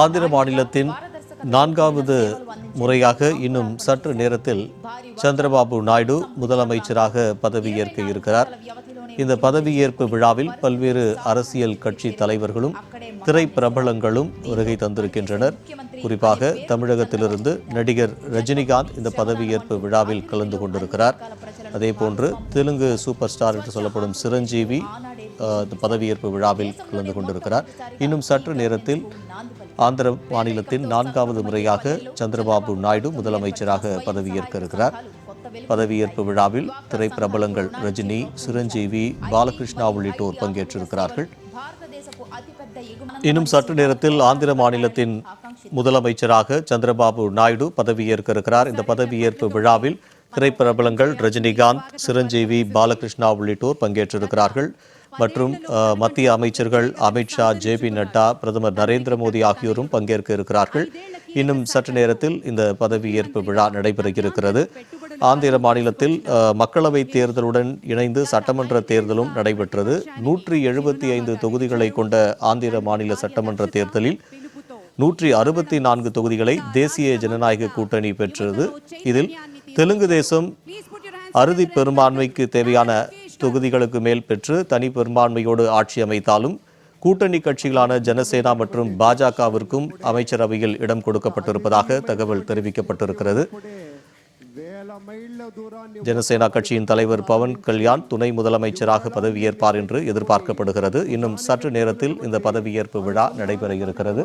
ஆந்திர மாநிலத்தின் நான்காவது முறையாக இன்னும் சற்று நேரத்தில் சந்திரபாபு நாயுடு முதலமைச்சராக பதவியேற்க இருக்கிறார். இந்த பதவியேற்பு விழாவில் பல்வேறு அரசியல் கட்சி தலைவர்களும் திரைப்பிரபலங்களும் வருகை தந்திருக்கின்றனர். குறிப்பாக தமிழகத்திலிருந்து நடிகர் ரஜினிகாந்த் இந்த பதவியேற்பு விழாவில் கலந்து கொண்டிருக்கிறார். அதேபோன்று தெலுங்கு சூப்பர் ஸ்டார் என்று சொல்லப்படும் சிரஞ்சீவி பதவியேற்பு விழாவில் கலந்து கொண்டிருக்கிறார். இன்னும் சற்று நேரத்தில் ஆந்திர மாநிலத்தின் நான்காவது முறையாக சந்திரபாபு நாயுடு முதலமைச்சராக பதவியேற்க இருக்கிறார். பதவியேற்பு விழாவில் திரைப்பிரபலங்கள் ரஜினி சிரஞ்சீவி பாலகிருஷ்ணா உள்ளிட்டோர் பங்கேற்றிருக்கிறார்கள். இன்னும் சற்று நேரத்தில் ஆந்திர மாநிலத்தின் முதலமைச்சராக சந்திரபாபு நாயுடு பதவியேற்க இருக்கிறார். இந்த பதவியேற்பு விழாவில் திரைப்பிரபலங்கள் ரஜினிகாந்த் சிரஞ்சீவி பாலகிருஷ்ணா உள்ளிட்டோர் பங்கேற்றிருக்கிறார்கள். மற்றும் மத்திய அமைச்சர்கள் அமித்ஷா ஜே பி நட்டா பிரதமர் நரேந்திர மோடி ஆகியோரும் பங்கேற்க இருக்கிறார்கள். இன்னும் சற்று நேரத்தில் இந்த பதவியேற்பு விழா நடைபெற இருக்கிறது ஆந்திர மாநிலத்தில் மக்களவைத் தேர்தலுடன் இணைந்து சட்டமன்ற தேர்தலும் நடைபெற்றது. நூற்றி எழுபத்தி ஐந்து தொகுதிகளை கொண்ட ஆந்திர மாநில சட்டமன்ற தேர்தலில் நூற்றி அறுபத்தி நான்கு தொகுதிகளை தேசிய ஜனநாயக கூட்டணி பெற்றது. இதில் தெலுங்கு தேசம் அறுதி பெரும்பான்மைக்கு தேவையான தொகுதிகளுக்கு மேல் பெற்று தனி பெரும்பான்மையோடு ஆட்சி அமைத்தாலும் கூட்டணி கட்சிகளான ஜனசேனா மற்றும் பாஜகவிற்கும் அமைச்சரவையில் இடம் கொடுக்கப்பட்டிருப்பதாக தகவல் தெரிவிக்கப்பட்டிருக்கிறது. ஜனசேனா கட்சியின் தலைவர் பவன் கல்யாண் துணை முதலமைச்சராக பதவியேற்பார் என்று எதிர்பார்க்கப்படுகிறது. இன்னும் சற்று நேரத்தில் இந்த பதவியேற்பு விழா நடைபெற இருக்கிறது.